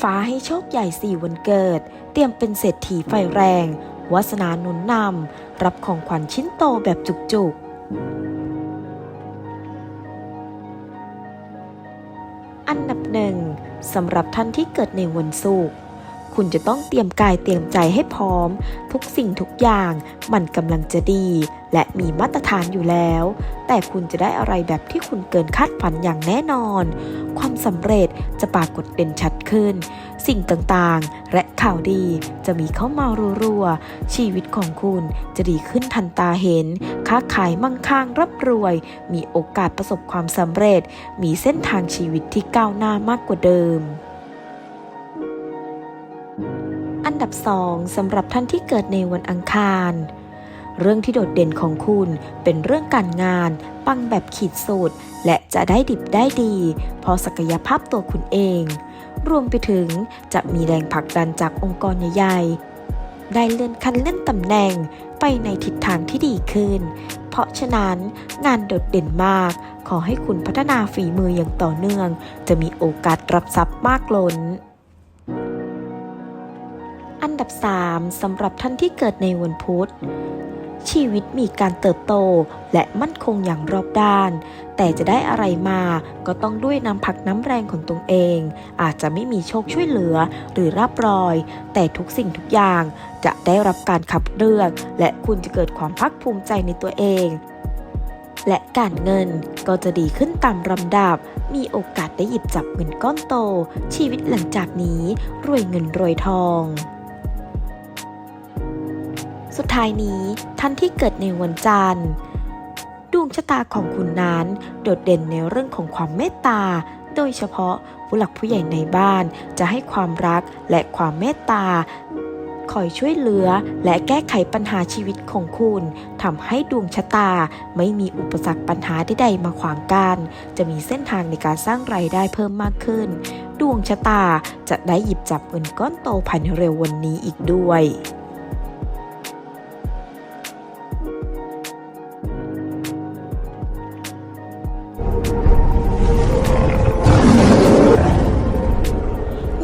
ฟ้าให้โชคใหญ่สี่วันเกิด เตรียมเป็นเศรษฐีไฟแรง วาสนาหนุนนำ รับของขวัญชิ้นโตแบบจุกๆ อันดับหนึ่งสำหรับท่านที่เกิดในวันศุกร์ คุณจะต้องเตรียมกายเตรียมใจให้พร้อม ทุกสิ่งทุกอย่างมันกำลังจะดี และมีมาตรฐานอยู่แล้ว แต่คุณจะได้อะไรแบบที่คุณเกินคาดฝันอย่างแน่นอน ความสำเร็จจะปรากฏเด่นชัดขึ้น สิ่งต่างๆ และข่าวดีจะมีเข้ามารัวๆ ชีวิตของคุณจะดีขึ้นทันตาเห็น ค้าขายมั่งคั่งร่ำรวย มีโอกาสประสบความสำเร็จ มีเส้นทางชีวิตที่ก้าวหน้ามากกว่าเดิม อันดับ2สำหรับท่านที่เกิดในวันอังคาร เรื่องที่โดดเด่นของคุณเป็นเรื่องการงาน ปังแบบขีดสุดและจะได้ดิบได้ดี เพราะศักยภาพตัวคุณเอง รวมไปถึงจะมีแรงผลักดันจากองค์กรใหญ่ๆ ได้เลื่อนขั้นเลื่อนตำแหน่งไปในทิศทางที่ดีขึ้น เพราะฉะนั้นงานโดดเด่นมาก ขอให้คุณพัฒนาฝีมืออย่างต่อเนื่อง จะมีโอกาสรับทรัพย์มากล้น อันดับ 3สำหรับท่านที่เกิดในวันพุธ ชีวิตมีการเติบโตและมั่นคงอย่างรอบด้าน แต่จะได้อะไรมาก็ต้องด้วยน้ำพักน้ำแรงของตนเอง อาจจะไม่มีโชคช่วยเหลือหรือรับรอย แต่ทุกสิ่งทุกอย่างจะได้รับการขับเลือกและคุณจะเกิดความภาคภูมิใจในตัวเองและการเงินก็จะดีขึ้นตามลำดับ มีโอกาสได้หยิบจับเงินก้อนโต ชีวิตหลังจากนี้รวยเงินรวยทอง สุดท้ายนี้ท่านที่เกิดในวันจันทร์ ดวงชะตาของคุณนั้น โดดเด่นในเรื่องของความเมตตา โดยเฉพาะผู้หลักผู้ใหญ่ในบ้านจะให้ความรักและความเมตตาคอยช่วยเหลือและแก้ไขปัญหาชีวิตของคุณทำให้ดวงชะตาไม่มีอุปสรรคปัญหาใดๆมาขวางกัน้นจะมีเส้นทางในการสร้างไรายได้เพิ่มมากขึ้น ดวงชะตาจะได้หยิบจับเงินก้อนโตภายในเร็ววันนี้อีกด้วย